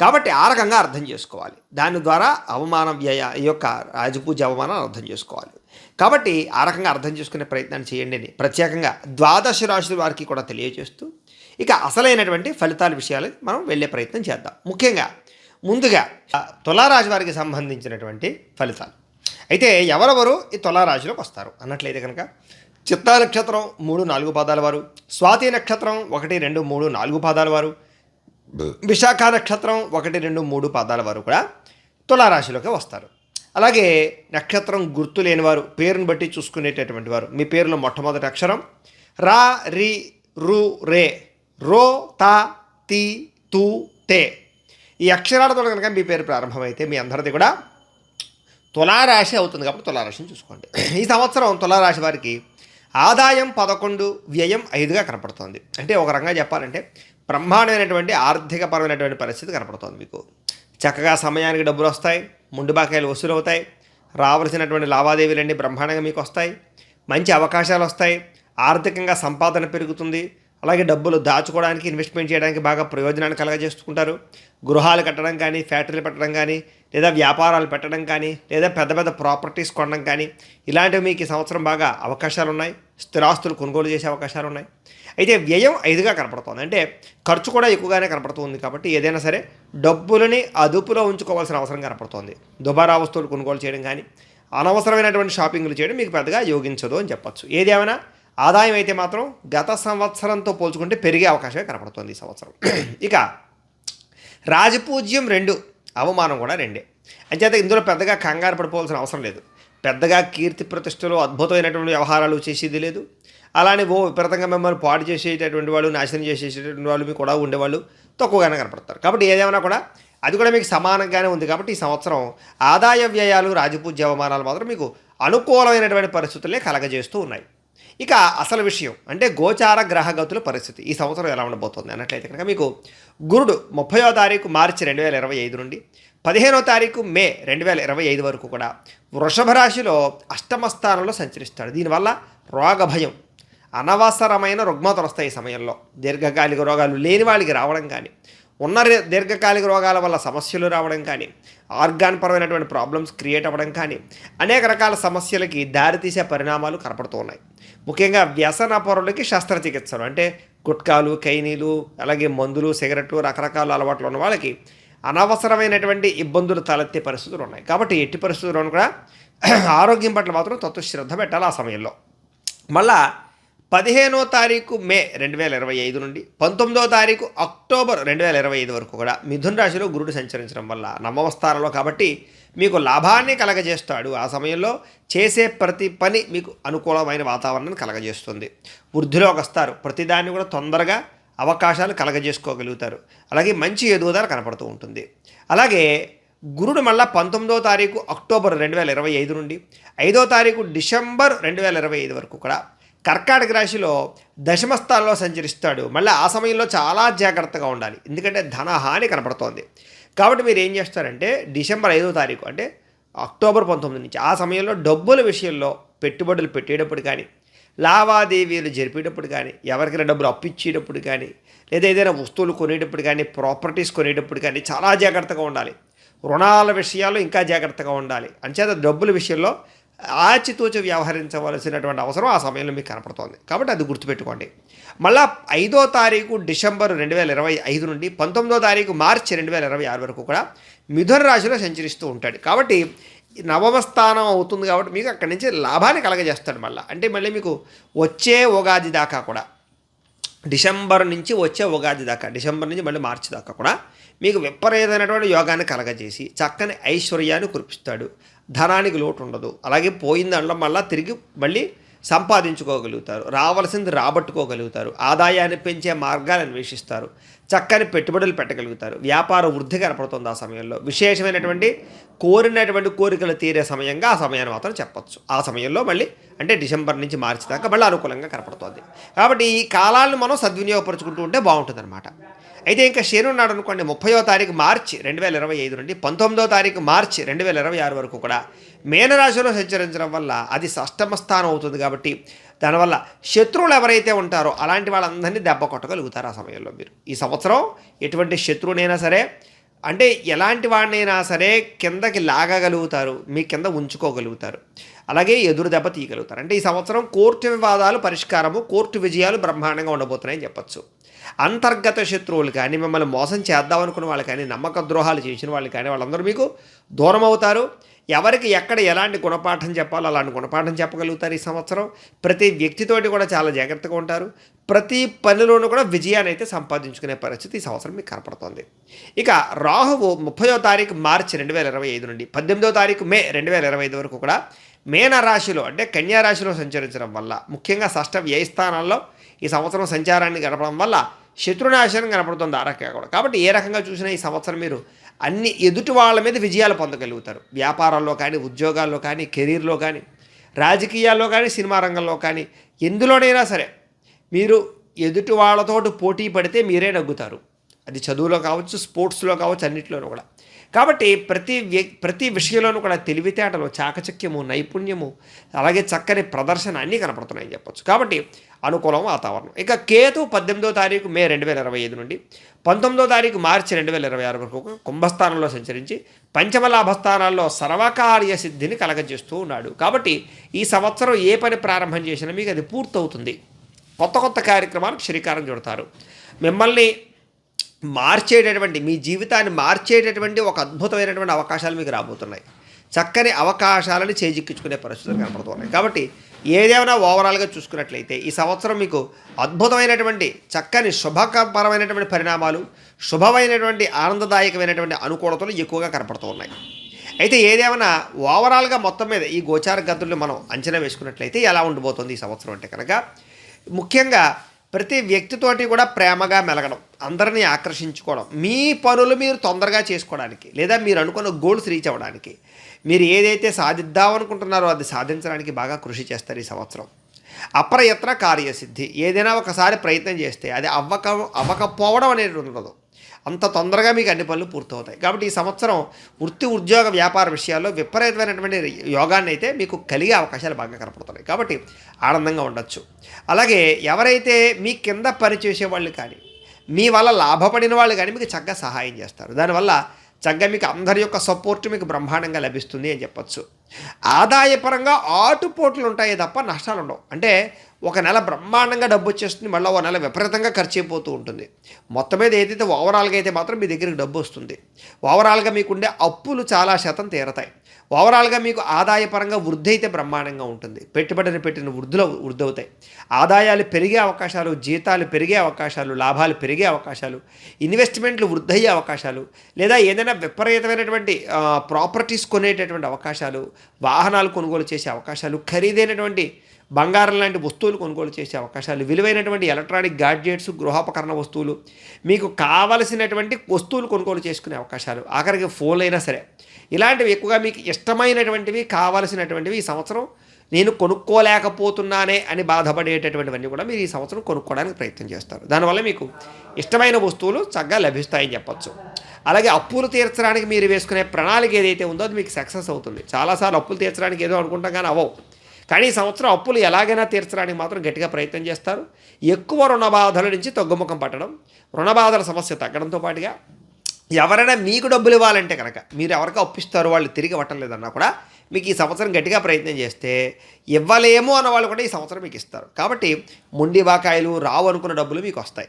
కాబట్టి ఆ రకంగా అర్థం చేసుకోవాలి. దాని ద్వారా అవమానం వ్యయ ఈ యొక్క రాజపూజ అవమానాన్ని అర్థం చేసుకోవాలి. కాబట్టి ఆ రకంగా అర్థం చేసుకునే ప్రయత్నాన్ని చేయండి అని ప్రత్యేకంగా ద్వాదశ రాశుల వారికి కూడా తెలియజేస్తూ ఇక అసలైనటువంటి ఫలితాల విషయాలు మనం వెళ్ళే ప్రయత్నం చేద్దాం. ముఖ్యంగా ముందుగా తులారాశి వారికి సంబంధించినటువంటి ఫలితాలు. అయితే ఎవరెవరు ఈ తులారాశిలోకి వస్తారు? అన్నట్లయితే కనుక చిత్తా నక్షత్రం మూడు నాలుగు పాదాల వారు స్వాతి నక్షత్రం ఒకటి రెండు మూడు నాలుగు పాదాల వారు విశాఖ నక్షత్రం ఒకటి రెండు మూడు పాదాల వారు కూడా తులారాశిలోకి వస్తారు. అలాగే నక్షత్రం గుర్తు లేని వారు పేరును బట్టి చూసుకునేటటువంటి వారు మీ పేరులో మొట్టమొదటి అక్షరం రా రి రు రే రో తా తి తు తే. ఈ అక్షరాలతో కనుక మీ పేరు ప్రారంభమైతే మీ అందరిది కూడా తులారాశి అవుతుంది కాబట్టి తులారాశిని చూసుకోండి. ఈ సంవత్సరం తులారాశి వారికి ఆదాయం పదకొండు వ్యయం ఐదుగా కనపడుతోంది. అంటే ఒక రకంగా చెప్పాలంటే బ్రహ్మాండమైనటువంటి ఆర్థికపరమైనటువంటి పరిస్థితి కనపడుతోంది మీకు. చక్కగా సమయానికి డబ్బులు వస్తాయి ముండు బాకాయలు వసూలు అవుతాయి రావాల్సినటువంటి లావాదేవీలన్నీ బ్రహ్మాండంగా మీకు వస్తాయి మంచి అవకాశాలు వస్తాయి ఆర్థికంగా సంపాదన పెరుగుతుంది అలాగే డబ్బులు దాచుకోవడానికి ఇన్వెస్ట్మెంట్ చేయడానికి బాగా ప్రయోజనాన్ని కలగజేసుకుంటారు. గృహాలు కట్టడం కానీ ఫ్యాక్టరీలు పెట్టడం కానీ లేదా వ్యాపారాలు పెట్టడం కానీ లేదా పెద్ద పెద్ద ప్రాపర్టీస్ కొనడం కానీ ఇలాంటివి మీకు ఈ సంవత్సరం బాగా అవకాశాలు ఉన్నాయి స్థిరాస్తులు కొనుగోలు చేసే అవకాశాలు ఉన్నాయి అయితే వ్యయం ఐదుగా కనపడుతోంది. అంటే ఖర్చు కూడా ఎక్కువగానే కనపడుతుంది కాబట్టి ఏదైనా సరే డబ్బులని అదుపులో ఉంచుకోవాల్సిన అవసరం కనపడుతుంది. దుబారా వస్తువులు కొనుగోలు చేయడం కానీ అనవసరమైనటువంటి షాపింగ్లు చేయడం మీకు పెద్దగా యోగించదు అని చెప్పొచ్చు. ఏదేమైనా ఆదాయం అయితే మాత్రం గత సంవత్సరంతో పోల్చుకుంటే పెరిగే అవకాశమే కనపడుతుంది ఈ సంవత్సరం. ఇక రాజపూజ్యం రెండు అవమానం కూడా రెండే. అంచేత ఇందులో పెద్దగా కంగారు పడిపోవాల్సిన అవసరం లేదు. పెద్దగా కీర్తి ప్రతిష్టలు అద్భుతమైనటువంటి వ్యవహారాలు చేసేది లేదు. అలానే ఓ విపరీతంగా మిమ్మల్ని పాడు చేసేటటువంటి వాళ్ళు నాశనం చేసేటటువంటి వాళ్ళు మీకు కూడా ఉండేవాళ్ళు తక్కువగానే కనపడతారు. కాబట్టి ఏదేమైనా కూడా అది కూడా మీకు సమానంగానే ఉంది. కాబట్టి ఈ సంవత్సరం ఆదాయ వ్యయాలు రాజపూజ్య అవమానాలు మాత్రం మీకు అనుకూలమైనటువంటి పరిస్థితులే కలగజేస్తూ ఉన్నాయి. ఇక అసలు విషయం అంటే గోచార గ్రహగతుల పరిస్థితి. ఈ సంవత్సరం ఎలా ఉండబోతోంది అన్నట్లయితే కనుక మీకు గురుడు ముప్పయో తారీఖు మార్చి రెండు వేల ఇరవై ఐదు నుండి పదిహేనో తారీఖు మే రెండు వేల ఇరవై ఐదు వరకు కూడా వృషభ రాశిలో అష్టమ స్థానంలో సంచరిస్తాడు. దీనివల్ల రోగ భయం అనవసరమైన రుగ్మతలు వస్తాయి ఈ సమయంలో. దీర్ఘకాలిక రోగాలు లేని వాళ్ళకి రావడం కానీ ఉన్న రే- దీర్ఘకాలిక రోగాల వల్ల సమస్యలు రావడం కానీ ఆర్గాన్ పరమైనటువంటి ప్రాబ్లమ్స్ క్రియేట్ అవ్వడం కానీ అనేక రకాల సమస్యలకి దారితీసే పరిణామాలు కనపడుతూ ఉన్నాయి. ముఖ్యంగా వ్యసన పరులకి శస్త్రచికిత్సలు అంటే గుట్కాలు కైనీలు అలాగే మందులు సిగరెట్లు రకరకాల అలవాట్లు ఉన్న వాళ్ళకి అనవసరమైనటువంటి ఇబ్బందులు తలెత్తే పరిస్థితులు ఉన్నాయి. కాబట్టి ఎట్టి పరిస్థితుల్లోనూ కూడా ఆరోగ్యం పట్ల మాత్రం తత్వశ్రద్ధ పెట్టాలి ఆ సమయంలో. మళ్ళీ పదిహేనో తారీఖు మే రెండు వేల ఇరవై ఐదు నుండి పంతొమ్మిదో తారీఖు అక్టోబర్ రెండు వేల ఇరవై ఐదు వరకు కూడా మిథున్ రాశిలో గురుడు సంచరించడం వల్ల నవమస్థానంలో కాబట్టి మీకు లాభాన్ని కలగజేస్తాడు. ఆ సమయంలో చేసే ప్రతి పని మీకు అనుకూలమైన వాతావరణాన్ని కలగజేస్తుంది. వృద్ధిలోకి వస్తారు. ప్రతిదాన్ని కూడా తొందరగా అవకాశాలు కలగజేసుకోగలుగుతారు. అలాగే మంచి ఎదుగుదల కనపడుతూ ఉంటుంది. అలాగే గురుడు మళ్ళా పంతొమ్మిదో తారీఖు అక్టోబర్ రెండు వేల ఇరవై ఐదు నుండి ఐదో తారీఖు డిసెంబర్ రెండు వేల ఇరవై ఐదు వరకు కూడా కర్కాటక రాశిలో దశమస్థానంలో సంచరిస్తాడు. మళ్ళీ ఆ సమయంలో చాలా జాగ్రత్తగా ఉండాలి. ఎందుకంటే ధనహాని కనపడుతోంది. కాబట్టి మీరు ఏం చేస్తారంటే డిసెంబర్ ఐదో తారీఖు అంటే అక్టోబర్ పంతొమ్మిది నుంచి ఆ సమయంలో డబ్బుల విషయంలో పెట్టుబడులు పెట్టేటప్పుడు కానీ లావాదేవీలు జరిపేటప్పుడు కానీ ఎవరికైనా డబ్బులు అప్పిచ్చేటప్పుడు కానీ లేదా ఏదైనా వస్తువులు కొనేటప్పుడు కానీ ప్రాపర్టీస్ కొనేటప్పుడు కానీ చాలా జాగ్రత్తగా ఉండాలి. రుణాల విషయాల్లో ఇంకా జాగ్రత్తగా ఉండాలి. అంచేత డబ్బుల విషయంలో ఆచితూచి వ్యవహరించవలసినటువంటి అవసరం ఆ సమయంలో మీకు కనపడుతోంది. కాబట్టి అది గుర్తుపెట్టుకోండి. మళ్ళా ఐదో తారీఖు డిసెంబర్ రెండు వేల ఇరవై ఐదు నుండి పంతొమ్మిదో తారీఖు మార్చి రెండు వేల ఇరవై ఆరు వరకు కూడా మిథున రాశిలో సంచరిస్తూ ఉంటాడు. కాబట్టి నవమ స్థానం అవుతుంది కాబట్టి మీకు అక్కడి నుంచి లాభాన్ని కలగజేస్తాడు మళ్ళీ. అంటే మళ్ళీ మీకు వచ్చే ఉగాది దాకా కూడా. డిసెంబర్ నుంచి వచ్చే ఉగాది దాకా డిసెంబర్ నుంచి మళ్ళీ మార్చి దాకా కూడా మీకు విపరీతమైనటువంటి యోగాన్ని కలగజేసి చక్కని ఐశ్వర్యాన్ని కురిపిస్తాడు. ధనానికి లోటు ఉండదు. అలాగే పోయిన దాంట్లో మళ్ళీ తిరిగి మళ్ళీ సంపాదించుకోగలుగుతారు. రావాల్సింది రాబట్టుకోగలుగుతారు. ఆదాయాన్ని పెంచే మార్గాలు అన్వేషిస్తారు చక్కని పెట్టుబడులు పెట్టగలుగుతారు. వ్యాపార వృద్ధి కనపడుతుంది ఆ సమయంలో. విశేషమైనటువంటి కోరినటువంటి కోరికలు తీరే సమయంగా ఆ సమయాన్ని మాత్రం చెప్పొచ్చు. ఆ సమయంలో మళ్ళీ అంటే డిసెంబర్ నుంచి మార్చి దాకా మళ్ళీ అనుకూలంగా కనపడుతుంది. కాబట్టి ఈ కాలాలను మనం సద్వినియోగపరుచుకుంటూ ఉంటే బాగుంటుంది అయితే ఇంకా శని ఉన్నాడు అనుకోండి ముప్పయో తారీఖు మార్చి రెండు వేల ఇరవై ఐదు నుండి పంతొమ్మిదో తారీఖు మార్చి రెండు వేల ఇరవై ఆరు వరకు కూడా మేనరాశిలో సంచరించడం వల్ల అది సష్టమ స్థానం అవుతుంది కాబట్టి దానివల్ల శత్రువులు ఎవరైతే ఉంటారో అలాంటి వాళ్ళందరినీ దెబ్బ కొట్టగలుగుతారు ఆ సమయంలో మీరు. ఈ సంవత్సరం ఎటువంటి శత్రువునైనా సరే అంటే ఎలాంటి వాడినైనా సరే కిందకి లాగగలుగుతారు మీ కింద ఉంచుకోగలుగుతారు. అలాగే ఎదురు దెబ్బ తీయగలుగుతారు. అంటే ఈ సంవత్సరం కోర్టు వివాదాలు పరిష్కారము కోర్టు విజయాలు బ్రహ్మాండంగా ఉండబోతున్నాయని చెప్పొచ్చు. అంతర్గత శత్రువులు కానీ మిమ్మల్ని మోసం చేద్దాం అనుకున్న వాళ్ళు కానీ నమ్మక ద్రోహాలు చేసిన వాళ్ళు కానీ వాళ్ళందరూ మీకు దూరం అవుతారు ఎవరికి ఎక్కడ ఎలాంటి గుణపాఠం చెప్పాలో అలాంటి గుణపాఠం చెప్పగలుగుతారు ఈ సంవత్సరం. ప్రతి వ్యక్తితోటి కూడా చాలా జాగ్రత్తగా ఉంటారు. ప్రతి పనిలోనూ కూడా విజయాన్ని అయితే సంపాదించుకునే పరిస్థితి ఈ సంవత్సరం మీకు కనపడుతోంది. ఇక రాహువు ముప్పయో తారీఖు మార్చి రెండు వేల ఇరవై ఐదు నుండి పద్దెనిమిదో తారీఖు మే రెండు వేల ఇరవై ఐదు వరకు కూడా మేన రాశిలో అంటే కన్యా రాశిలో సంచరించడం వల్ల ముఖ్యంగా షష్ట వ్యయ స్థానాల్లో ఈ సంవత్సరం సంచారాన్ని గడపడం వల్ల శత్రునాశనం కనపడుతుంది ఆ రకంగా కూడా. కాబట్టి ఏ రకంగా చూసినా ఈ సంవత్సరం మీరు అన్ని ఎదుటి వాళ్ళ మీద విజయాలు పొందగలుగుతారు. వ్యాపారాల్లో కానీ ఉద్యోగాల్లో కానీ కెరీర్లో కానీ రాజకీయాల్లో కానీ సినిమా రంగంలో కానీ ఎందులోనైనా సరే మీరు ఎదుటి వాళ్ళతోటి పోటీ పడితే మీరే నగ్గుతారు. అది చదువులో కావచ్చు స్పోర్ట్స్లో కావచ్చు అన్నింటిలోనూ కూడా. కాబట్టి ప్రతి వ్య ప్రతి విషయంలోనూ కూడా తెలివితేటలు చాకచక్యము నైపుణ్యము అలాగే చక్కని ప్రదర్శన అన్నీ కనపడుతున్నాయని చెప్పొచ్చు. కాబట్టి అనుకూలం వాతావరణం. ఇక కేతు పద్దెనిమిదో తారీఖు మే రెండు వేల ఇరవై ఐదు నుండి పంతొమ్మిదో తారీఖు మార్చి రెండు వేల ఇరవై ఆరు వరకు కుంభస్థానంలో సంచరించి పంచమ లాభస్థానాల్లో సర్వకార్య సిద్ధిని కలగజేస్తూ ఉన్నాడు. కాబట్టి ఈ సంవత్సరం ఏ పని ప్రారంభం చేసినా మీకు అది పూర్తవుతుంది. కొత్త కొత్త కార్యక్రమాలకు శ్రీకారం చుడతారు. మిమ్మల్ని మార్చేటటువంటి మీ జీవితాన్ని మార్చేటటువంటి ఒక అద్భుతమైనటువంటి అవకాశాలు మీకు రాబోతున్నాయి. చక్కని అవకాశాలను చేజిక్కించుకునే పరిస్థితులు కనపడుతున్నాయి కాబట్టి ఏదేమైనా ఓవరాల్గా చూసుకున్నట్లయితే ఈ సంవత్సరం మీకు అద్భుతమైనటువంటి చక్కని శుభకరమైనటువంటి పరిణామాలు శుభమైనటువంటి ఆనందదాయకమైనటువంటి అనుకూలతలు ఎక్కువగా కనపడుతూ ఉన్నాయి. అయితే ఏదేమైనా ఓవరాల్గా మొత్తం మీద ఈ గోచార గతుల్ని మనం అంచనా వేసుకున్నట్లయితే ఎలా ఉండబోతుంది ఈ సంవత్సరం అంటే కనుక ముఖ్యంగా ప్రతి వ్యక్తితోటి కూడా ప్రేమగా మెలగడం అందరినీ ఆకర్షించుకోవడం మీ పనులు మీరు తొందరగా చేసుకోవడానికి లేదా మీరు అనుకున్న గోల్స్ రీచ్ అవ్వడానికి మీరు ఏదైతే సాధిద్దాం అనుకుంటున్నారో అది సాధించడానికి బాగా కృషి చేస్తారు ఈ సంవత్సరం. అప్రయత్న కార్యసిద్ధి ఏదైనా ఒకసారి ప్రయత్నం చేస్తే అది అవ్వక అవ్వకపోవడం అనేది ఉండదు. అంత తొందరగా మీకు అన్ని పనులు పూర్తవుతాయి. కాబట్టి ఈ సంవత్సరం వృత్తి ఉద్యోగ వ్యాపార విషయాల్లో విపరీతమైనటువంటి యోగాన్ని అయితే మీకు కలిగే అవకాశాలు బాగా కనపడుతున్నాయి. కాబట్టి ఆనందంగా ఉండొచ్చు. అలాగే ఎవరైతే మీ కింద పనిచేసే వాళ్ళు కానీ మీ వల్ల లాభపడిన వాళ్ళు కానీ మీకు చక్కగా సహాయం చేస్తారు. దానివల్ల చక్కగా మీకు అందరి యొక్క సపోర్ట్ మీకు బ్రహ్మాండంగా లభిస్తుంది అని చెప్పొచ్చు. ఆదాయపరంగా ఆటుపోట్లు ఉంటాయి తప్ప నష్టాలు ఉండవు. అంటే ఒక నెల బ్రహ్మాండంగా డబ్బు వచ్చేస్తుంది మళ్ళీ ఒక నెల విపరీతంగా ఖర్చు అయిపోతూ ఉంటుంది. మొత్తం మీద ఏదైతే ఓవరాల్గా అయితే మాత్రం మీ దగ్గరికి డబ్బు వస్తుంది. ఓవరాల్గా మీకుండే అప్పులు చాలా శాతం తీరతాయి. ఓవరాల్గా మీకు ఆదాయపరంగా వృద్ధి అయితే బ్రహ్మాండంగా ఉంటుంది. పెట్టుబడిని పెట్టిన వృద్ధులు వృద్ధి అవుతాయి ఆదాయాలు పెరిగే అవకాశాలు జీతాలు పెరిగే అవకాశాలు లాభాలు పెరిగే అవకాశాలు ఇన్వెస్ట్మెంట్లు వృద్ధి అయ్యే అవకాశాలు లేదా ఏదైనా విపరీతమైనటువంటి ప్రాపర్టీస్ కొనేటటువంటి అవకాశాలు వాహనాలు కొనుగోలు చేసే అవకాశాలు ఖరీదైనటువంటి బంగారం లాంటి వస్తువులు కొనుగోలు చేసే అవకాశాలు విలువైనటువంటి ఎలక్ట్రానిక్ గాడ్జెట్స్ గృహోపకరణ వస్తువులు మీకు కావలసినటువంటి వస్తువులు కొనుగోలు చేసుకునే అవకాశాలు ఆఖరికి ఫోన్లు అయినా సరే. ఇలాంటివి ఎక్కువగా మీకు ఇష్టమైనటువంటివి కావలసినటువంటివి ఈ సంవత్సరం నేను కొనుక్కోలేకపోతున్నానే అని బాధపడేటటువంటివన్నీ కూడా మీరు ఈ సంవత్సరం కొనుక్కోవడానికి ప్రయత్నం చేస్తారు. దానివల్ల మీకు ఇష్టమైన వస్తువులు చక్కగా లభిస్తాయని చెప్పచ్చు. అలాగే అప్పులు తీర్చడానికి మీరు వేసుకునే ప్రణాళిక ఏదైతే ఉందో అది మీకు సక్సెస్ అవుతుంది. చాలాసార్లు అప్పులు తీర్చడానికి ఏదో అనుకుంటాం కానీ అవ్వవు. కానీ ఈ సంవత్సరం అప్పులు ఎలాగైనా తీర్చడానికి మాత్రం గట్టిగా ప్రయత్నం చేస్తారు. ఎక్కువ రుణబాధల నుంచి తగ్గుముఖం పట్టడం రుణబాధల సమస్య తగ్గడంతో పాటుగా ఎవరైనా మీకు డబ్బులు ఇవ్వాలంటే కనుక మీరు ఎవరికి అప్పిస్తారో వాళ్ళు తిరిగి ఇవ్వటం కూడా మీకు ఈ సంవత్సరం గట్టిగా ప్రయత్నం చేస్తే ఇవ్వలేము అన్న వాళ్ళు కూడా ఈ సంవత్సరం మీకు ఇస్తారు. కాబట్టి ముండి బాకాయలు రావు అనుకున్న డబ్బులు మీకు వస్తాయి.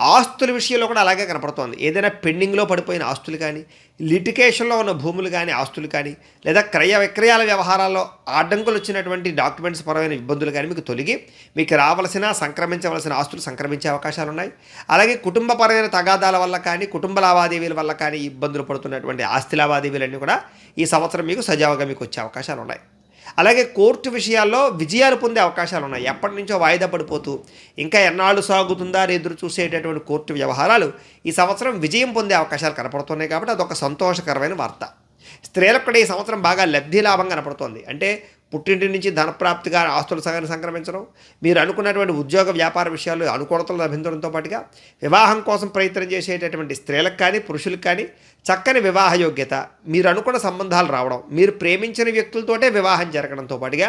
ఆస్తుల విషయంలో కూడా అలాగే కనపడుతోంది. ఏదైనా పెండింగ్లో పడిపోయిన ఆస్తులు కానీ లిటికేషన్లో ఉన్న భూములు కానీ ఆస్తులు కానీ లేదా క్రయ విక్రయాల వ్యవహారాల్లో అడ్డంకులు వచ్చినటువంటి డాక్యుమెంట్స్ పరమైన ఇబ్బందులు కానీ మీకు తొలగి మీకు రావలసిన సంక్రమించవలసిన ఆస్తులు సంక్రమించే అవకాశాలు ఉన్నాయి. అలాగే కుటుంబపరమైన తగాదాల వల్ల కానీ కుటుంబ లావాదేవీల వల్ల కానీ ఇబ్బందులు పడుతున్నటువంటి ఆస్తి లావాదేవీలన్నీ కూడా ఈ సంవత్సరం మీకు సజావుగా మీకు వచ్చే అవకాశాలు ఉన్నాయి. అలాగే కోర్టు విషయాల్లో విజయాలు పొందే అవకాశాలు ఉన్నాయి. ఎప్పటి నుంచో వాయిదా పడిపోతూ ఇంకా ఎన్నాళ్ళు సాగుతుందా ఎదురు చూసేటటువంటి కోర్టు వ్యవహారాలు ఈ సంవత్సరం విజయం పొందే అవకాశాలు కనపడుతున్నాయి కాబట్టి అదొక సంతోషకరమైన వార్త. స్త్రీలకు కూడా ఈ సంవత్సరం బాగా లబ్ధి లాభం కనపడుతోంది. అంటే పుట్టింటి నుంచి ధనప్రాప్తిగా ఆస్తుల సగాన్ని సంక్రమించడం మీరు అనుకున్నటువంటి ఉద్యోగ వ్యాపార విషయాలు అనుకూలతలు లభించడంతో పాటుగా వివాహం కోసం ప్రయత్నం చేసేటటువంటి స్త్రీలకు కానీ పురుషులకు కానీ చక్కని వివాహ యోగ్యత మీరు అనుకున్న సంబంధాలు రావడం మీరు ప్రేమించిన వ్యక్తులతోటే వివాహం జరగడంతో పాటుగా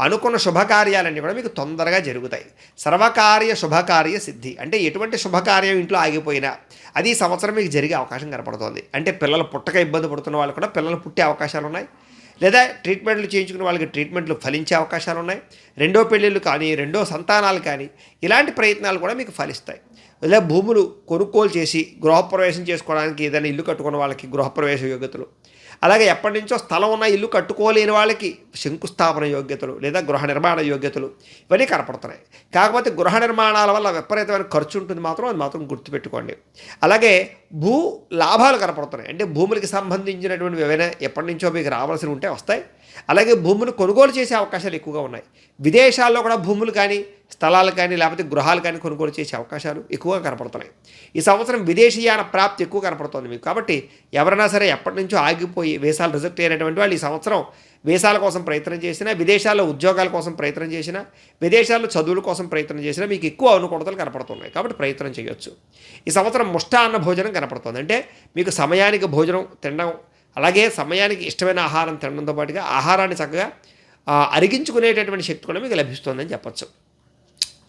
అనుకున్న శుభకార్యాలన్నీ కూడా మీకు తొందరగా జరుగుతాయి. సర్వకార్య శుభకార్య సిద్ధి. అంటే ఎటువంటి శుభకార్యం ఇంట్లో ఆగిపోయినా అది సంవత్సరం మీకు జరిగే అవకాశం కనపడుతుంది. అంటే పిల్లలు పుట్టక ఇబ్బంది పడుతున్న వాళ్ళు కూడా పిల్లలు పుట్టే అవకాశాలు ఉన్నాయి. లేదా ట్రీట్మెంట్లు చేయించుకున్న వాళ్ళకి ట్రీట్మెంట్లు ఫలించే అవకాశాలు ఉన్నాయి. రెండో పెళ్ళిళ్ళు కానీ రెండో సంతానాలు కానీ ఇలాంటి ప్రయత్నాలు కూడా మీకు ఫలిస్తాయి. లేదా భూములు కొనుగోలు చేసి గృహప్రవేశం చేసుకోవడానికి ఏదైనా ఇల్లు కట్టుకున్న వాళ్ళకి గృహప్రవేశ యోగ్యతలు అలాగే ఎప్పటి నుంచో స్థలం ఉన్న ఇల్లు కట్టుకోలేని వాళ్ళకి శంకుస్థాపన యోగ్యతలు లేదా గృహ నిర్మాణ యోగ్యతలు ఇవన్నీ కనపడుతున్నాయి. కాకపోతే గృహ నిర్మాణాల వల్ల విపరీతమైన ఖర్చు ఉంటుంది మాత్రం అది మాత్రం గుర్తుపెట్టుకోండి. అలాగే భూ లాభాలు కనపడుతున్నాయి. అంటే భూములకి సంబంధించినటువంటి ఏవైనా ఎప్పటి నుంచో మీకు రావాల్సి ఉంటే వస్తాయి. అలాగే భూములు కొనుగోలు చేసే అవకాశాలు ఎక్కువగా ఉన్నాయి. విదేశాల్లో కూడా భూములు కానీ స్థలాలు కానీ లేకపోతే గృహాలు కానీ కొనుగోలు చేసే అవకాశాలు ఎక్కువగా కనపడుతున్నాయి. ఈ సంవత్సరం విదేశీయాన ప్రాప్తి ఎక్కువ కనపడుతుంది మీకు. కాబట్టి ఎవరైనా సరే ఎప్పటి నుంచో ఆగిపోయి వేసాలు రిజెక్ట్ అయినటువంటి వాళ్ళు ఈ సంవత్సరం వేసాల కోసం ప్రయత్నం చేసినా విదేశాల్లో ఉద్యోగాల కోసం ప్రయత్నం చేసినా విదేశాల్లో చదువుల కోసం ప్రయత్నం చేసినా మీకు ఎక్కువ అనుకూలతలు కనపడుతున్నాయి. కాబట్టి ప్రయత్నం చేయొచ్చు. ఈ సంవత్సరం ముష్టాన్న భోజనం కనపడుతుంది. అంటే మీకు సమయానికి భోజనం తినడం అలాగే సమయానికి ఇష్టమైన ఆహారం తినడంతో పాటుగా ఆహారాన్ని చక్కగా అరిగించుకునేటటువంటి శక్తి కూడా మీకు లభిస్తుందని చెప్పచ్చు.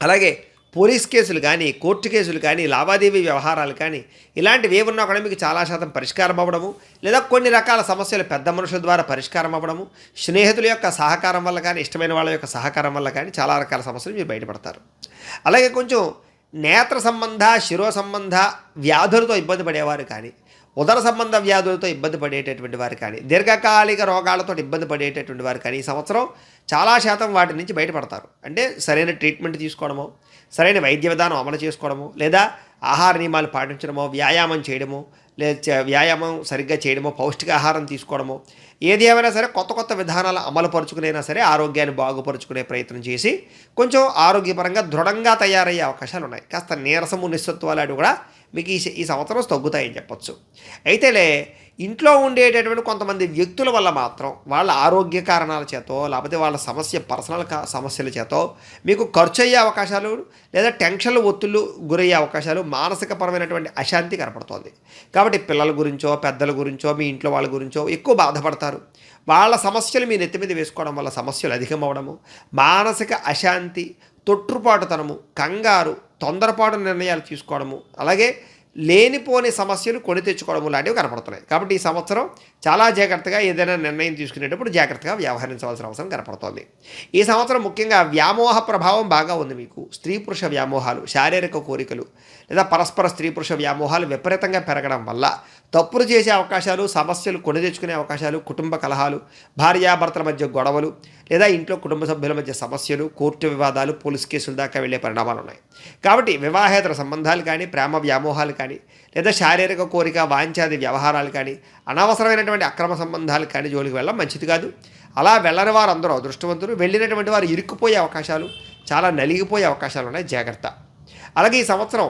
అలాగే పోలీస్ కేసులు కానీ కోర్టు కేసులు కానీ లావాదేవీ వ్యవహారాలు కానీ ఇలాంటివి ఏమున్నా కూడా మీకు చాలా శాతం పరిష్కారం అవ్వడము లేదా కొన్ని రకాల సమస్యలు పెద్ద మనుషుల ద్వారా పరిష్కారం అవ్వడము స్నేహితుల యొక్క సహకారం వల్ల కానీ ఇష్టమైన వాళ్ళ యొక్క సహకారం వల్ల కానీ చాలా రకాల సమస్యలు మీరు బయటపడతారు. అలాగే కొంచెం నేత్ర సంబంధ శిరో సంబంధ వ్యాధులతో ఇబ్బంది పడేవారు కానీ ఉదర సంబంధ వ్యాధులతో ఇబ్బంది పడేటటువంటి వారు కానీ దీర్ఘకాలిక రోగాలతో ఇబ్బంది పడేటటువంటి వారు కానీ ఈ సంవత్సరం చాలా శాతం వాటి నుంచి బయటపడతారు. అంటే సరైన ట్రీట్మెంట్ తీసుకోవడము సరైన వైద్య విధానం అమలు చేసుకోవడము లేదా ఆహార నియమాలు పాటించడమో వ్యాయామం చేయడము లేదా వ్యాయామం సరిగ్గా చేయడమో పౌష్టికాహారం తీసుకోవడము ఏది ఏమైనా సరే కొత్త కొత్త విధానాలు అమలు పరుచుకునైనా సరే ఆరోగ్యాన్ని బాగుపరుచుకునే ప్రయత్నం చేసి కొంచెం ఆరోగ్యపరంగా దృఢంగా తయారయ్యే అవకాశాలు ఉన్నాయి కాస్త నీరసము నిస్సత్వాలు కూడా మీకు ఈ ఈ సంవత్సరం తగ్గుతాయని చెప్పచ్చు. అయితేలే ఇంట్లో ఉండేటటువంటి కొంతమంది వ్యక్తుల వల్ల మాత్రం వాళ్ళ ఆరోగ్య కారణాల చేతో లేకపోతే వాళ్ళ సమస్య పర్సనల్ సమస్యల చేతో మీకు ఖర్చు అయ్యే అవకాశాలు లేదా టెన్షన్లు ఒత్తులు గురయ్యే అవకాశాలు మానసికపరమైనటువంటి అశాంతి కనపడుతోంది. కాబట్టి పిల్లల గురించో పెద్దల గురించో మీ ఇంట్లో వాళ్ళ గురించో ఎక్కువ బాధపడతారు. వాళ్ళ సమస్యలు మీ నెత్తి మీద వేసుకోవడం వల్ల సమస్యలు అధికమవడము మానసిక అశాంతి తొట్టుపాటుతనము కంగారు తొందరపాటు నిర్ణయాలు తీసుకోవడము అలాగే లేనిపోని సమస్యలు కొని తెచ్చుకోవడము లాంటివి కనపడుతున్నాయి. కాబట్టి ఈ సంవత్సరం చాలా జాగ్రత్తగా ఏదైనా నిర్ణయం తీసుకునేటప్పుడు జాగ్రత్తగా వ్యవహరించవలసిన అవసరం కనపడుతోంది. ఈ సంవత్సరం ముఖ్యంగా వ్యామోహ ప్రభావం బాగా ఉంది మీకు. స్త్రీ పురుష వ్యామోహాలు శారీరక కోరికలు లేదా పరస్పర స్త్రీ పురుష వ్యామోహాలు విపరీతంగా పెరగడం వల్ల తప్పులు చేసే అవకాశాలు సమస్యలు కొని తెచ్చుకునే అవకాశాలు కుటుంబ కలహాలు భార్యాభర్తల మధ్య గొడవలు లేదా ఇంట్లో కుటుంబ సభ్యుల మధ్య సమస్యలు కోర్టు వివాదాలు పోలీస్ కేసుల దాకా వెళ్ళే పరిణామాలు ఉన్నాయి కాబట్టి వివాహేతర సంబంధాలు కానీ ప్రేమ వ్యామోహాలు కానీ లేదా శారీరక కోరిక వాంఛాది వ్యవహారాలు కానీ అనవసరమైనటువంటి అక్రమ సంబంధాలు కానీ జోలికి వెళ్ళడం మంచిది కాదు. అలా వెళ్ళని వారు అందరూ అదృష్టవంతులు. వెళ్ళినటువంటి వారు ఇరుక్కుపోయే అవకాశాలు చాలా నలిగిపోయే అవకాశాలు ఉన్నాయి. జాగ్రత్త. అలాగే ఈ సంవత్సరం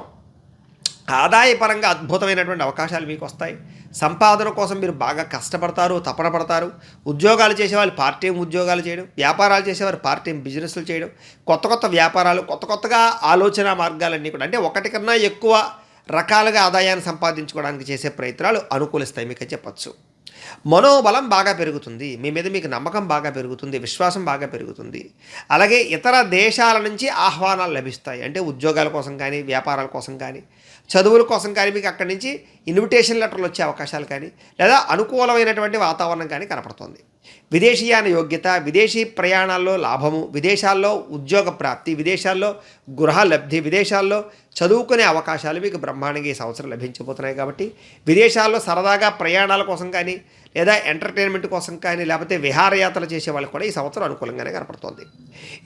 ఆదాయపరంగా అద్భుతమైనటువంటి అవకాశాలు మీకు వస్తాయి. సంపాదన కోసం మీరు బాగా కష్టపడతారు తపన పడతారు. ఉద్యోగాలు చేసేవాళ్ళు పార్ట్ టైం ఉద్యోగాలు చేయడం వ్యాపారాలు చేసేవారు పార్ట్ టైం బిజినెస్లు చేయడం కొత్త కొత్త వ్యాపారాలు కొత్త కొత్తగా ఆలోచన మార్గాలన్నీ కూడా అంటే ఒకటి కన్నా ఎక్కువ రకాలుగా ఆదాయాన్ని సంపాదించుకోవడానికి చేసే ప్రయత్నాలు అనుకూలిస్తాయి మీకు చెప్పచ్చు. మనోబలం బాగా పెరుగుతుంది మీ మీద మీకు నమ్మకం బాగా పెరుగుతుంది విశ్వాసం బాగా పెరుగుతుంది. అలాగే ఇతర దేశాల నుంచి ఆహ్వానాలు లభిస్తాయి అంటే ఉద్యోగాల కోసం కానీ వ్యాపారాల కోసం కానీ. చదువుల కోసం కానీ మీకు అక్కడి నుంచి ఇన్విటేషన్ లెటర్లు వచ్చే అవకాశాలు కానీ లేదా అనుకూలమైనటువంటి వాతావరణం కానీ కనపడుతుంది. విదేశీయాన యోగ్యత విదేశీ ప్రయాణాల్లో లాభము విదేశాల్లో ఉద్యోగ ప్రాప్తి విదేశాల్లో గృహ లబ్ధి విదేశాల్లో చదువుకునే అవకాశాలు మీకు బ్రహ్మాండంగా ఈ సంవత్సరం లభించబోతున్నాయి కాబట్టి విదేశాల్లో సరదాగా ప్రయాణాల కోసం కానీ లేదా ఎంటర్టైన్మెంట్ కోసం కానీ లేకపోతే విహారయాత్రలు చేసే వాళ్ళకి కూడా ఈ సంవత్సరం అనుకూలంగానే కనపడుతోంది.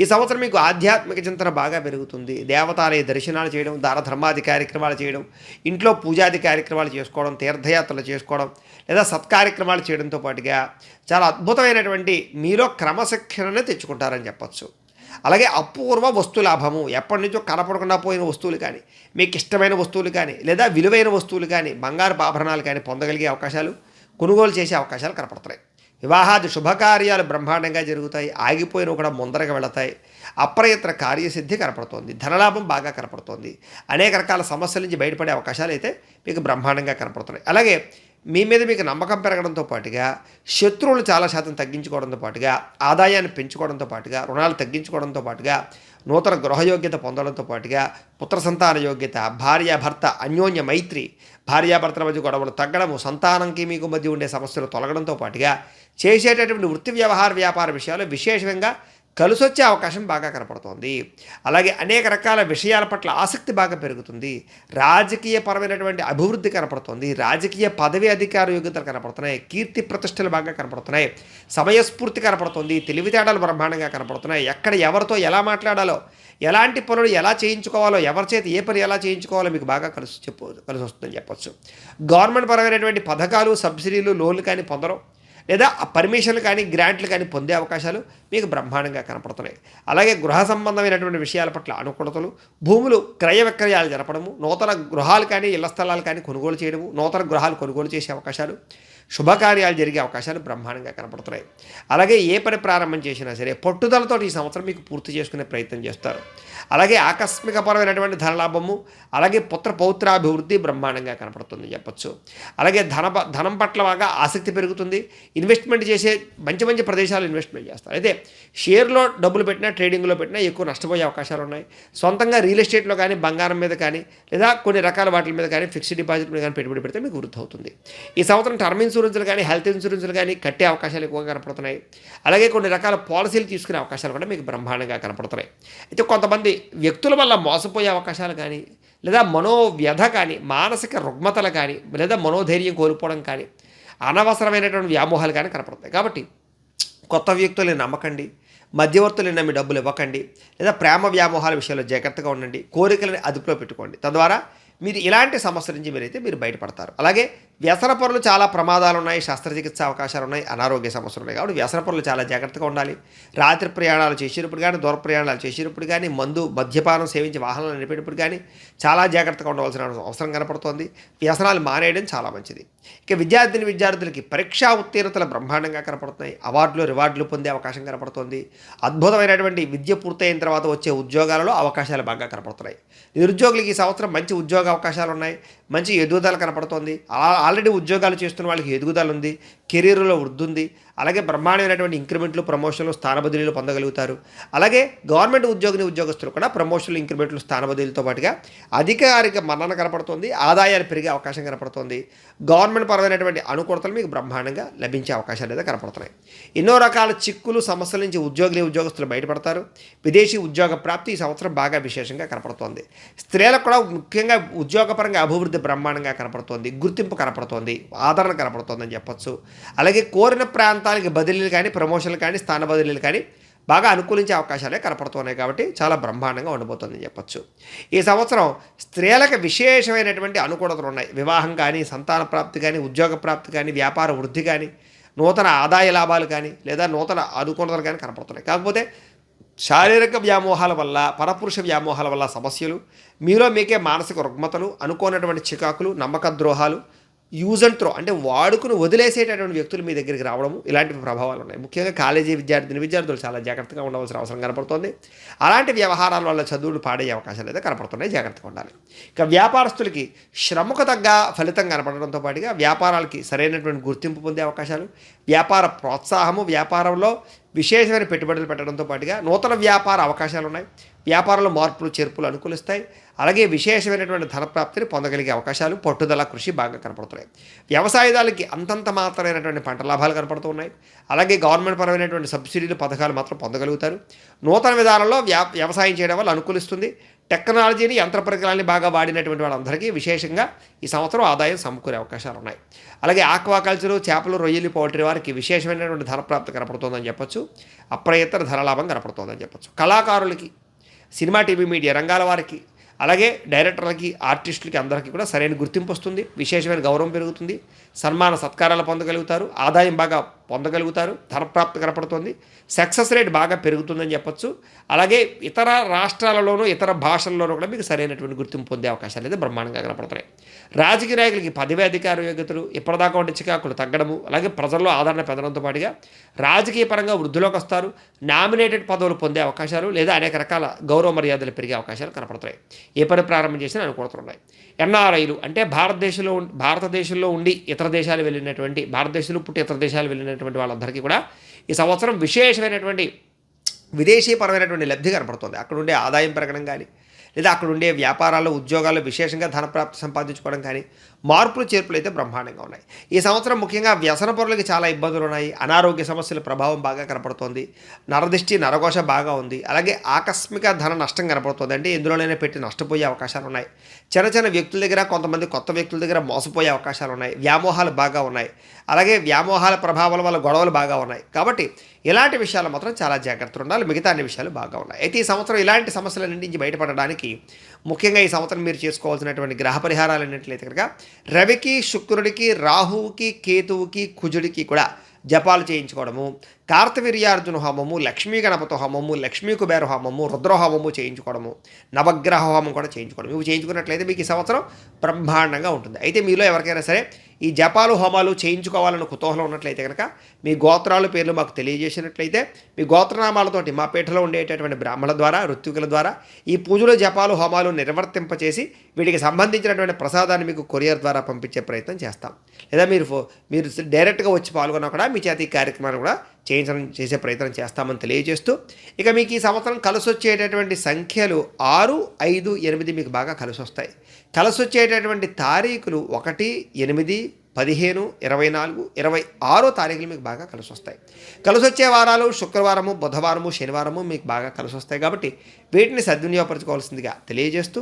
ఈ సంవత్సరం మీకు ఆధ్యాత్మిక చింతన బాగా పెరుగుతుంది. దేవతాలయ దర్శనాలు చేయడం దారధర్మాది కార్యక్రమాలు చేయడం ఇంట్లో పూజాది కార్యక్రమాలు చేసుకోవడం తీర్థయాత్రలు చేసుకోవడం లేదా సత్కార్యక్రమాలు చేయడంతో పాటుగా చాలా అద్భుతమైన అద్భుతమైనటువంటి మీలో క్రమశిక్షణను తెచ్చుకుంటారని చెప్పచ్చు. అలాగే అపూర్వ వస్తు లాభము ఎప్పటి నుంచో కనపడకుండా పోయిన వస్తువులు కానీ మీకు ఇష్టమైన వస్తువులు కానీ లేదా విలువైన వస్తువులు కానీ బంగారు ఆభరణాలు కానీ పొందగలిగే అవకాశాలు కొనుగోలు చేసే అవకాశాలు కనపడుతున్నాయి. వివాహాది శుభకార్యాలు బ్రహ్మాండంగా జరుగుతాయి ఆగిపోయినవి కూడా ముందరగా వెళతాయి. అప్రయత్న కార్యసిద్ధి కనపడుతోంది ధనలాభం బాగా కనపడుతోంది. అనేక రకాల సమస్యల నుంచి బయటపడే అవకాశాలు అయితే మీకు బ్రహ్మాండంగా కనపడుతున్నాయి. అలాగే మీ మీద మీకు నమ్మకం పెరగడంతో పాటుగా శత్రువులు చాలా శాతం తగ్గించుకోవడంతో పాటుగా ఆదాయాన్ని పెంచుకోవడంతో పాటుగా రుణాలు తగ్గించుకోవడంతో పాటుగా నూతన గృహయోగ్యత పొందడంతో పాటుగా పుత్ర సంతాన యోగ్యత భార్య భర్త అన్యోన్య మైత్రి భార్యాభర్తల మధ్య గొడవలు తగ్గడము సంతానంకి మీకు మధ్య ఉండే సమస్యలు తొలగడంతో పాటుగా చేసేటటువంటి వృత్తి వ్యవహార వ్యాపార విషయాలు విశేషంగా కలిసొచ్చే అవకాశం బాగా కనపడుతోంది. అలాగే అనేక రకాల విషయాల పట్ల ఆసక్తి బాగా పెరుగుతుంది. రాజకీయ పరమైనటువంటి అభివృద్ధి కనపడుతుంది. రాజకీయ పదవి అధికార యోగ్యతలు కనపడుతున్నాయి. కీర్తి ప్రతిష్టలు బాగా కనపడుతున్నాయి. సమయస్ఫూర్తి కనపడుతుంది. తెలివితేటలు బ్రహ్మాండంగా కనపడుతున్నాయి. ఎక్కడ ఎవరితో ఎలా మాట్లాడాలో ఎలాంటి పనులు ఎలా చేయించుకోవాలో ఎవరి చేతి ఏ పని ఎలా చేయించుకోవాలో మీకు బాగా కలిసి చెప్పు కలిసి వస్తుందని చెప్పొచ్చు. గవర్నమెంట్ పరమైనటువంటి పథకాలు సబ్సిడీలు లోన్లు కానీ పొందడం లేదా ఆ పర్మిషన్లు కానీ గ్రాంట్లు కానీ పొందే అవకాశాలు మీకు బ్రహ్మాండంగా కనపడుతున్నాయి. అలాగే గృహ సంబంధమైనటువంటి విషయాల పట్ల అనుకూలతలు భూములు క్రయ విక్రయాలు జరపడము నూతన గృహాలు కానీ ఇళ్ళ స్థలాలు కానీ కొనుగోలు చేయడము నూతన గృహాలు కొనుగోలు చేసే అవకాశాలు శుభకార్యాలు జరిగే అవకాశాలు బ్రహ్మాండంగా కనపడుతున్నాయి. అలాగే ఏ పని ప్రారంభం చేసినా సరే పట్టుదలతో ఈ సంవత్సరం మీకు పూర్తి చేసుకునే ప్రయత్నం చేస్తారు. అలాగే ఆకస్మికపరమైనటువంటి ధనలాభము అలాగే పుత్ర పౌత్రాభివృద్ధి బ్రహ్మాండంగా కనపడుతుంది చెప్పొచ్చు. అలాగే ధన ధనం పట్ల బాగా ఆసక్తి పెరుగుతుంది. ఇన్వెస్ట్మెంట్ చేసే మంచి మంచి ప్రదేశాలు ఇన్వెస్ట్మెంట్ చేస్తారు. అయితే షేర్లో డబ్బులు పెట్టినా ట్రేడింగ్లో పెట్టినా ఎక్కువ నష్టపోయే అవకాశాలు ఉన్నాయి. సొంతంగా రియల్ ఎస్టేట్లో కానీ బంగారం మీద కానీ లేదా కొన్ని రకాల వాటి మీద కానీ ఫిక్స్డ్ డిపాజిట్ మీద కానీ పెట్టుబడి పెడితే మీకు వృద్ధి అవుతుంది ఈ సంవత్సరం టర్మ్ ఇన్సూరెన్స్లు కానీ హెల్త్ ఇన్సూరెన్స్లు కానీ కట్టే అవకాశాలు ఎక్కువగా కనపడుతున్నాయి. అలాగే కొన్ని రకాల పాలసీలు తీసుకునే అవకాశాలు కూడా మీకు బ్రహ్మాండంగా కనపడుతున్నాయి. అయితే కొంతమంది వ్యక్తుల వల్ల మోసపోయే అవకాశాలు కానీ లేదా మనోవ్యధ కానీ మానసిక రుగ్మతలు కానీ లేదా మనోధైర్యం కోల్పోవడం కానీ అనవసరమైనటువంటి వ్యామోహాలు కానీ కనపడతాయి. కాబట్టి కొత్త వ్యక్తులని నమ్మకండి మధ్యవర్తులు నమ్మి డబ్బులు ఇవ్వకండి లేదా ప్రేమ వ్యామోహాల విషయంలో జాగ్రత్తగా ఉండండి కోరికలని అదుపులో పెట్టుకోండి. తద్వారా మీరు ఇలాంటి సమస్య నుంచి మీరైతే మీరు బయటపడతారు. అలాగే వ్యసన పనులు చాలా ప్రమాదాలు ఉన్నాయి శస్త్రచికిత్స అవకాశాలు ఉన్నాయి అనారోగ్య సమస్యలు ఉన్నాయి కాబట్టి వ్యసన పనులు చాలా జాగ్రత్తగా ఉండాలి. రాత్రి ప్రయాణాలు చేసేటప్పుడు కానీ దూర ప్రయాణాలు చేసేటప్పుడు కానీ మందు మద్యపానం సేవించి వాహనాలు నడిపేటప్పుడు కానీ చాలా జాగ్రత్తగా ఉండవలసిన అవసరం కనపడుతోంది. వ్యసనాలు మానేయడం చాలా మంచిది. ఇక విద్యార్థిని విద్యార్థులకి పరీక్షా ఉత్తీర్ణతలు బ్రహ్మాండంగా కనపడుతున్నాయి. అవార్డులు రివార్డులు పొందే అవకాశం కనపడుతోంది. అద్భుతమైనటువంటి విద్య పూర్తయిన తర్వాత వచ్చే ఉద్యోగాలలో అవకాశాలు బాగా కనపడుతున్నాయి. నిరుద్యోగులకి ఈ సంవత్సరం మంచి ఉద్యోగ అవకాశాలు ఉన్నాయి మంచి ఎదుగుదల కనపడుతోంది. ఆ- ఆల్రెడీ ఉద్యోగాలు చేస్తున్న వాళ్ళకి ఎదుగుదల ఉంది కెరీర్లో వృద్ధి ఉంది అలాగే బ్రహ్మాండమైనటువంటి ఇంక్రిమెంట్లు ప్రమోషన్లు స్థానబదిలీలు పొందగలుగుతారు. అలాగే గవర్నమెంట్ ఉద్యోగిని ఉద్యోగస్తులు కూడా ప్రమోషన్లు ఇంక్రిమెంట్లు స్థానబదిలీలతో పాటుగా అధికారిక మన్నన కనపడుతుంది ఆదాయాలు పెరిగే అవకాశం కనపడుతుంది. గవర్నమెంట్ పరమైనటువంటి అనుకూలతలు మీకు బ్రహ్మాండంగా లభించే అవకాశాలు అయితే కనపడుతున్నాయి. ఎన్నో రకాల చిక్కులు సమస్యల నుంచి ఉద్యోగులు ఉద్యోగస్తులు బయటపడతారు. విదేశీ ఉద్యోగ ప్రాప్తి ఈ సంవత్సరం బాగా విశేషంగా కనపడుతోంది. స్త్రీలకు కూడా ముఖ్యంగా ఉద్యోగపరంగా అభివృద్ధి బ్రహ్మాండంగా కనపడుతోంది. గుర్తింపు కనపడుతోంది. ఆదరణ కనపడుతోందని చెప్పొచ్చు. అలాగే కోరిన ప్రాంతం ప్రాంతానికి బదిలీలు కానీ ప్రమోషన్లు కానీ స్థాన బదిలీలు కానీ బాగా అనుకూలించే అవకాశాలే కనపడుతున్నాయి కాబట్టి చాలా బ్రహ్మాండంగా ఉండబోతుందని చెప్పొచ్చు. ఈ సంవత్సరం స్త్రీలకు విశేషమైనటువంటి అనుకూలతలు ఉన్నాయి. వివాహం కానీ సంతాన ప్రాప్తి కానీ ఉద్యోగ ప్రాప్తి కానీ వ్యాపార వృద్ధి కానీ నూతన ఆదాయ లాభాలు కానీ లేదా నూతన అనుకూలతలు కానీ కనపడుతున్నాయి. కాకపోతే శారీరక వ్యామోహాల వల్ల పరపురుష వ్యామోహాల వల్ల సమస్యలు మీలో మీకే మానసిక రుగ్మతలు అనుకోనటువంటి చికాకులు నమ్మక ద్రోహాలు యూజ్ అండ్ త్రో అంటే వాడుకుని వదిలేసేటటువంటి వ్యక్తులు మీ దగ్గరికి రావడము ఇలాంటి ప్రభావాలు ఉన్నాయి. ముఖ్యంగా కాలేజీ విద్యార్థిని విద్యార్థులు చాలా జాగ్రత్తగా ఉండవలసిన అవసరం కనపడుతుంది. అలాంటి వ్యవహారాల వల్ల చదువులు పాడే అవకాశాలు అయితే కనపడుతున్నాయి. జాగ్రత్తగా ఉండాలి. ఇక వ్యాపారస్తులకి శ్రమకు తగ్గ ఫలితం కనపడడంతో పాటుగా వ్యాపారాలకి సరైనటువంటి గుర్తింపు పొందే అవకాశాలు వ్యాపార ప్రోత్సాహము వ్యాపారంలో విశేషమైన పెట్టుబడులు పెట్టడంతో పాటుగా నూతన వ్యాపార అవకాశాలు ఉన్నాయి. వ్యాపారంలో మార్పులు చేర్పులు అనుకూలిస్తాయి. అలాగే విశేషమైనటువంటి ధన ప్రాప్తిని పొందగలిగే అవకాశాలు పట్టుదల కృషి బాగా కనపడుతున్నాయి. వ్యవసాయదారులకి అంతంత మాత్రమైనటువంటి పంట లాభాలు కనపడుతూ ఉన్నాయి. అలాగే గవర్నమెంట్ పరమైనటువంటి సబ్సిడీలు పథకాలు మాత్రం పొందగలుగుతారు. నూతన విధానంలో వ్యా వ్యవసాయం చేయడం వల్ల అనుకూలిస్తుంది. టెక్నాలజీని యంత్ర పరికరాలని బాగా వాడినటువంటి వాళ్ళందరికీ విశేషంగా ఈ సంవత్సరం ఆదాయం సమకూరే అవకాశాలు ఉన్నాయి. అలాగే ఆక్వాకల్చరు చేపలు రొయ్యలు పౌల్ట్రీ వారికి విశేషమైనటువంటి ధనప్రాప్తి కనపడుతోందని చెప్పొచ్చు. అప్రయత్న ధనలాభం కనపడుతోందని చెప్పొచ్చు. కళాకారులకి సినిమా టీవీ మీడియా రంగాల వారికి అలాగే డైరెక్టర్లకి ఆర్టిస్టులకి అందరికీ కూడా సరైన గుర్తింపు వస్తుంది. విశేషమైన గౌరవం పెరుగుతుంది. సన్మాన సత్కారాలు పొందగలుగుతారు ఆదాయం బాగా పొందగలుగుతారు ధనప్రాప్తి కనపడుతుంది సక్సెస్ రేట్ బాగా పెరుగుతుందని చెప్పొచ్చు. అలాగే ఇతర రాష్ట్రాలలోనూ ఇతర భాషల్లోనూ కూడా మీకు సరైనటువంటి గుర్తింపు పొందే అవకాశాలు అయితే బ్రహ్మాండంగా కనపడుతున్నాయి రాజకీయ నాయకులకి పదవి అధికార యోగ్యతలు ఇప్పటిదాకా ఉండే చికాకులు తగ్గడము అలాగే ప్రజల్లో ఆదరణ పెరగడంతో పాటుగా రాజకీయ పరంగా వృద్ధిలోకి వస్తారు నామినేటెడ్ పదవులు పొందే అవకాశాలు లేదా అనేక రకాల గౌరవ మర్యాదలు పెరిగే అవకాశాలు కనపడుతున్నాయి ఏ పని ప్రారంభం చేసినా అనుకుంటున్నాయి ఎన్ఆర్ఐలు అంటే భారతదేశంలో ఉం- భారతదేశంలో ఉండి ఇతర ఇతర దేశాలు వెళ్ళినటువంటి భారతదేశంలో పుట్టి ఇతర దేశాలు వెళ్ళినటువంటి వాళ్ళందరికీ కూడా ఈ సంవత్సరం విశేషమైనటువంటి విదేశీపరమైనటువంటి లబ్ధి కనపడుతుంది. అక్కడ ఉండే ఆదాయం పెరగడం కానీ లేదా అక్కడ ఉండే వ్యాపారాల్లో ఉద్యోగాల్లో విశేషంగా ధనప్రాప్తి సంపాదించుకోవడం కానీ మార్పులు చేర్పులు అయితే బ్రహ్మాండంగా ఉన్నాయి. ఈ సంవత్సరం ముఖ్యంగా వ్యసన పరులకి చాలా ఇబ్బందులు ఉన్నాయి. అనారోగ్య సమస్యల ప్రభావం బాగా కనపడుతోంది. నరదిష్టి నరఘోష బాగా ఉంది. అలాగే ఆకస్మిక ధన నష్టం కనపడుతుంది. అంటే ఎందులోనైనా పెట్టి నష్టపోయే అవకాశాలు ఉన్నాయి. చిన్న చిన్న వ్యక్తుల దగ్గర కొంతమంది కొత్త వ్యక్తుల దగ్గర మోసపోయే అవకాశాలు ఉన్నాయి. వ్యామోహాలు బాగా ఉన్నాయి. అలాగే వ్యామోహాల ప్రభావాల వల్ల గొడవలు బాగా ఉన్నాయి. కాబట్టి ఇలాంటి విషయాలు మాత్రం చాలా జాగ్రత్తలు ఉండాలి. మిగతా అన్ని విషయాలు బాగా ఉన్నాయి. అయితే ఈ సంవత్సరం ఇలాంటి సమస్యల నుంచి బయటపడడానికి ముఖ్యంగా ఈ సంవత్సరం మీరు చేసుకోవాల్సినటువంటి గ్రహ పరిహారాలు ఏంటంటే కనుక రవికి శుక్రుడికి రాహువుకి కేతువుకి కుజుడికి కూడా జపాలు చేయించుకోవడము కార్తవీర్యార్జున హోమము లక్ష్మీ గణపతి హోమము లక్ష్మీ కుబేర హోమము రుద్రహోమము చేయించుకోవడము నవగ్రహ హోమం కూడా చేయించుకోవడం. ఇవి చేయించుకున్నట్లయితే మీకు ఈ సంవత్సరం బ్రహ్మాండంగా ఉంటుంది. అయితే మీలో ఎవరికైనా సరే ఈ జపాలు హోమాలు చేయించుకోవాలని కుతూహలం ఉన్నట్లయితే కనుక మీ గోత్రాలు పేర్లు మాకు తెలియజేసినట్లయితే మీ గోత్రనామాలతోటి మా పీఠలో ఉండేటటువంటి బ్రాహ్మణుల ద్వారా ఋత్వికుల ద్వారా ఈ పూజలు జపాలు హోమాలు నిర్వర్తింపచేసి వీటికి సంబంధించినటువంటి ప్రసాదాన్ని మీకు కొరియర్ ద్వారా పంపించే ప్రయత్నం చేస్తాం. లేదా మీరు ఫో- మీరు డైరెక్ట్గా వచ్చి పాల్గొన్నా కూడా మీ చేత ఈ కార్యక్రమాన్ని కూడా చేయించడం చేసే ప్రయత్నం చేస్తామని తెలియజేస్తూ ఇక మీకు ఈ సంవత్సరం కలిసి వచ్చేటటువంటి సంఖ్యలు ఆరు ఐదు ఎనిమిది మీకు బాగా కలిసి వస్తాయి కలిసి వచ్చేటటువంటి తారీఖులు ఒకటి ఎనిమిది పదిహేను ఇరవై నాలుగు ఇరవై ఆరో తారీఖులు మీకు బాగా కలిసి వస్తాయి కలిసి వచ్చే వారాలు శుక్రవారము బుధవారము శనివారము మీకు బాగా కలిసి వస్తాయి కాబట్టి వీటిని సద్వినియోగపరచుకోవాల్సిందిగా తెలియజేస్తూ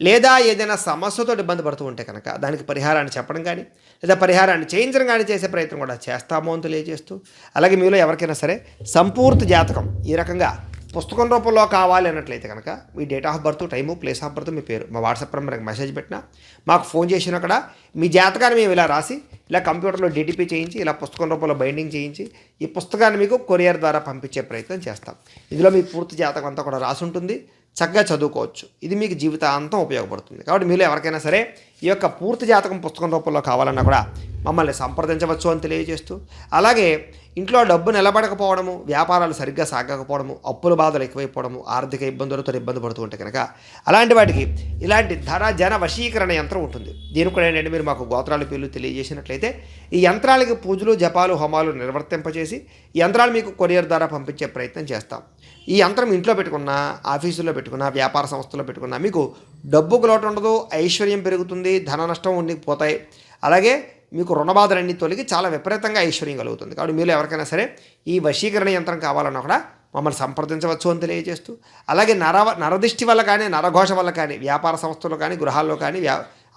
లేదా ఏదైనా సమస్యతో ఇబ్బంది పడుతూ ఉంటే కనుక దానికి పరిహారాన్ని చెప్పడం కానీ లేదా పరిహారాన్ని చేయించడం కానీ చేసే ప్రయత్నం కూడా చేస్తాము అని తెలియజేస్తూ అలాగే మీలో ఎవరికైనా సరే సంపూర్తి జాతకం ఈ రకంగా పుస్తకం రూపంలో కావాలి అన్నట్లయితే కనుక మీ date of birth time place of birth మీ పేరు మా వాట్సాప్ నెంబర్కి మెసేజ్ పెట్టినా మాకు ఫోన్ చేసినా అక్కడ మీ జాతకాన్ని మేము ఇలా రాసి ఇలా కంప్యూటర్లో డిటిపి చేయించి ఇలా పుస్తకం రూపంలో బైండింగ్ చేయించి ఈ పుస్తకాన్ని మీకు కొరియర్ ద్వారా పంపించే ప్రయత్నం చేస్తాం. ఇందులో మీ పూర్తి జాతకం అంతా కూడా రాసి ఉంటుంది. చక్కగా చదువుకోవచ్చు. ఇది మీకు జీవితాంతం ఉపయోగపడుతుంది. కాబట్టి మీలో ఎవరికైనా సరే ఈ యొక్క పూర్తి జాతకం పుస్తకం రూపంలో కావాలన్నా కూడా మమ్మల్ని సంప్రదించవచ్చు అని తెలియజేస్తూ అలాగే ఇంట్లో డబ్బు నిలబడకపోవడము వ్యాపారాలు సరిగ్గా సాగకపోవడము అప్పుల బాధలు ఎక్కువైపోవడము ఆర్థిక ఇబ్బందులతో ఇబ్బంది పడుతూ ఉంటే కనుక అలాంటి వాటికి ఇలాంటి ధన జన వశీకరణ యంత్రం ఉంటుంది. దీనికి కూడా ఏంటంటే మీరు మాకు గోత్రాల పేర్లు తెలియజేసినట్లయితే ఈ యంత్రాలకి పూజలు జపాలు హోమాలు నిర్వర్తింపజేసి యంత్రాలు మీకు కొరియర్ ద్వారా పంపించే ప్రయత్నం చేస్తాం. ఈ యంత్రం ఇంట్లో పెట్టుకున్నా ఆఫీసులో పెట్టుకున్నా వ్యాపార సంస్థలో పెట్టుకున్నా మీకు డబ్బుకు లోటు ఉండదు ఐశ్వర్యం పెరుగుతుంది ధన నష్టం ఉండి పోతాయి అలాగే మీకు రుణబాధలన్నీ తొలగి చాలా విపరీతంగా ఐశ్వర్యం కలుగుతుంది. కాబట్టి మీరు ఎవరికైనా సరే ఈ వశీకరణ యంత్రం కావాలన్నా కూడా మమ్మల్ని సంప్రదించవచ్చు అని తెలియజేస్తూ అలాగే నర నరదిష్టి వల్ల కానీ నరఘోష వల్ల కానీ వ్యాపార సంస్థలు కానీ గృహాల్లో కానీ వ్యా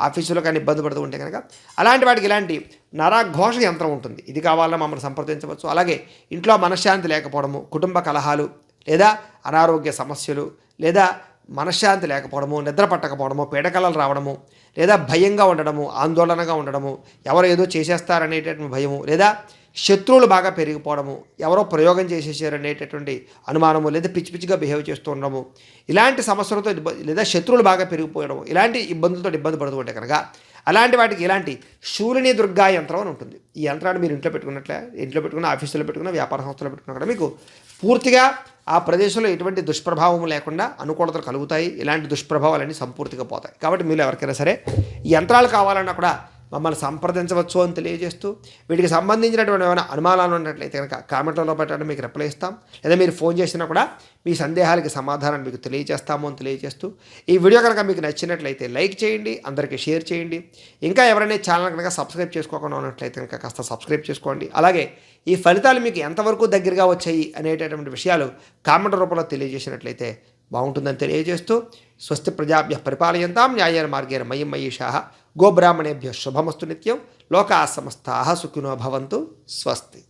ఆఫీసులో కానీ ఇబ్బంది పడుతూ ఉంటే కనుక అలాంటి వాటికి ఇలాంటి నరఘోష యంత్రం ఉంటుంది. ఇది కావాలన్నా మమ్మల్ని సంప్రదించవచ్చు. అలాగే ఇంట్లో మనశ్శాంతి లేకపోవడము కుటుంబ కలహాలు లేదా అనారోగ్య సమస్యలు లేదా మనశ్శాంతి లేకపోవడము నిద్ర పట్టకపోవడము పీడకలలు రావడము లేదా భయంగా ఉండడము ఆందోళనగా ఉండడము ఎవరు ఏదో చేసేస్తారనేటటువంటి భయము లేదా శత్రువులు బాగా పెరిగిపోవడము ఎవరో ప్రయోగం చేసేసారనేటటువంటి అనుమానము లేదా పిచ్చి పిచ్చిగా బిహేవ్ చేస్తూ ఉండడము ఇలాంటి సమస్యలతో లేదా శత్రువులు బాగా పెరిగిపోవడము ఇలాంటి ఇబ్బందులతో ఇబ్బంది పడుతూ ఉంటే కనుక అలాంటి వాటికి ఇలాంటి శూలిని దుర్గా యంత్రం అని ఉంటుంది. ఈ యంత్రాన్ని మీరు ఇంట్లో పెట్టుకున్నట్లే ఇంట్లో పెట్టుకున్న ఆఫీసులో పెట్టుకున్న వ్యాపార సంస్థలో పెట్టుకున్నా కూడా మీకు పూర్తిగా ఆ ప్రదేశంలో ఎటువంటి దుష్ప్రభావం లేకుండా అనుకూలతలు కలుగుతాయి. ఇలాంటి దుష్ప్రభావాలన్నీ సంపూర్తిగా పోతాయి. కాబట్టి మీరు ఎవరికైనా సరే యంత్రాలు కావాలన్నా కూడా మమ్మల్ని సంప్రదించవచ్చు అని తెలియజేస్తూ వీటికి సంబంధించినటువంటి ఏమైనా అనుమానాలు ఉన్నట్లయితే కనుక కామెంట్లలో పెట్టడం మీకు రిప్లై ఇస్తాం. లేదా మీరు ఫోన్ చేసినా కూడా మీ సందేహాలకి సమాధానం మీకు తెలియజేస్తాము అని తెలియజేస్తూ ఈ వీడియో కనుక మీకు నచ్చినట్లయితే లైక్ చేయండి అందరికీ షేర్ చేయండి. ఇంకా ఎవరైనా ఛానల్ కనుక సబ్స్క్రైబ్ చేసుకోకుండా ఉన్నట్లయితే కనుక కాస్త సబ్స్క్రైబ్ చేసుకోండి. అలాగే ఈ ఫలితాలు మీకు ఎంతవరకు దగ్గరగా వచ్చాయి అనేటటువంటి విషయాలు కామెంట్ రూపంలో తెలియజేసినట్లయితే బాగుంటుందని తెలియజేస్తూ స్వస్తి ప్రజాభ్య పరిపాలయంతాం న్యాయేన మార్గేణ మయం మయీషా గోబ్రాహ్మణేభ్య శుభమస్తు నిత్యం లోకా సమస్తా సుఖినో భవంతు స్వస్తి.